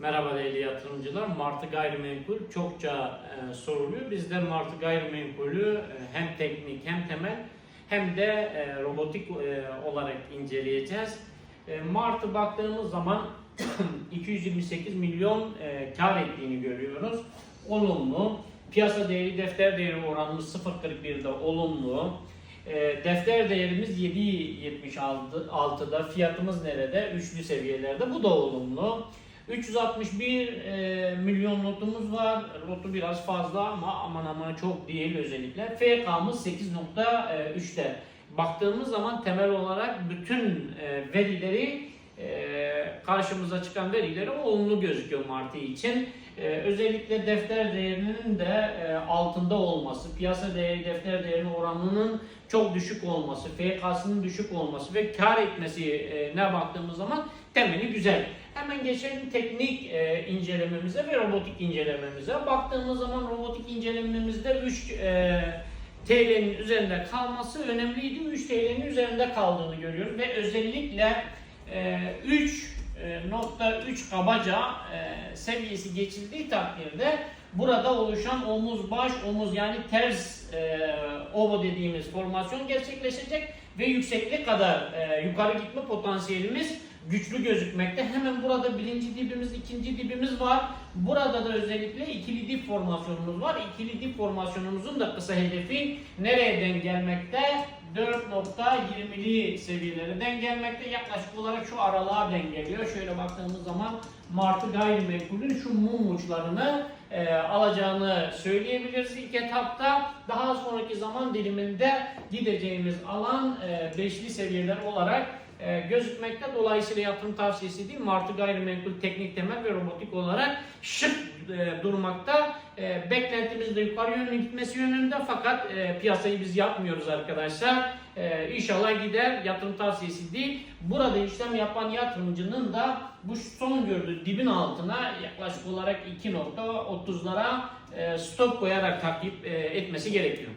Merhaba değerli yatırımcılar. Martı gayrimenkul çokça e, soruluyor. Biz de Martı gayrimenkulü e, hem teknik hem temel hem de e, robotik e, olarak inceleyeceğiz. E, Martı baktığımız zaman 228 milyon e, kar ettiğini görüyoruz. Olumlu. Piyasa değeri defter değeri oranımız 0.41'de olumlu. E, defter değerimiz 7.76'da. Fiyatımız nerede? Üçlü seviyelerde. Bu da olumlu. 361 e, milyon notumuz var. Notu biraz fazla ama aman aman çok değil özellikle. FK'mız 8.3'te. Baktığımız zaman temel olarak bütün e, verileri e, karşımıza çıkan verileri olumlu gözüküyor Martı için. E, özellikle defter değerinin de e, altında olması, piyasa değeri defter değerinin oranının çok düşük olması, FK'sının düşük olması ve kar etmesi e, baktığımız zaman temeli güzel. Hemen geçelim teknik e, incelememize ve robotik incelememize. Baktığımız zaman robotik incelememizde 3 e, TL'nin üzerinde kalması önemliydi. 3 TL'nin üzerinde kaldığını görüyoruz ve özellikle e, 3 e, nokta 3 kabaca e, seviyesi geçildiği takdirde burada oluşan omuz baş omuz yani ters e, ovo dediğimiz formasyon gerçekleşecek ve yükseklik kadar e, yukarı gitme potansiyelimiz güçlü gözükmekte. Hemen burada birinci dibimiz, ikinci dibimiz var. Burada da özellikle ikili dip formasyonumuz var. İkili dip formasyonumuzun da kısa hedefi nereye denk gelmekte? 4.20'li seviyelere denk gelmekte. Yaklaşık olarak şu aralığa denk geliyor. Şöyle baktığımız zaman Martı gayrimenkulün şu mum uçlarını e, alacağını söyleyebiliriz ilk etapta. Daha sonraki zaman diliminde gideceğimiz alan e, beşli seviyeler olarak e, gözükmekte. Dolayısıyla yaptığım tavsiyesi değil Martı gayrimenkul teknik temel ve robotik olarak şık e, durmakta. E, beklentimiz de yukarı yönlü gitmesi yönünde fakat e, piyasayı biz yapmıyoruz arkadaşlar. E, inşallah gider yatırım tavsiyesi değil. Burada işlem yapan yatırımcının da bu son gördüğü dibin altına yaklaşık olarak 2.30 30'lara e, stop koyarak takip e, etmesi gerekiyor.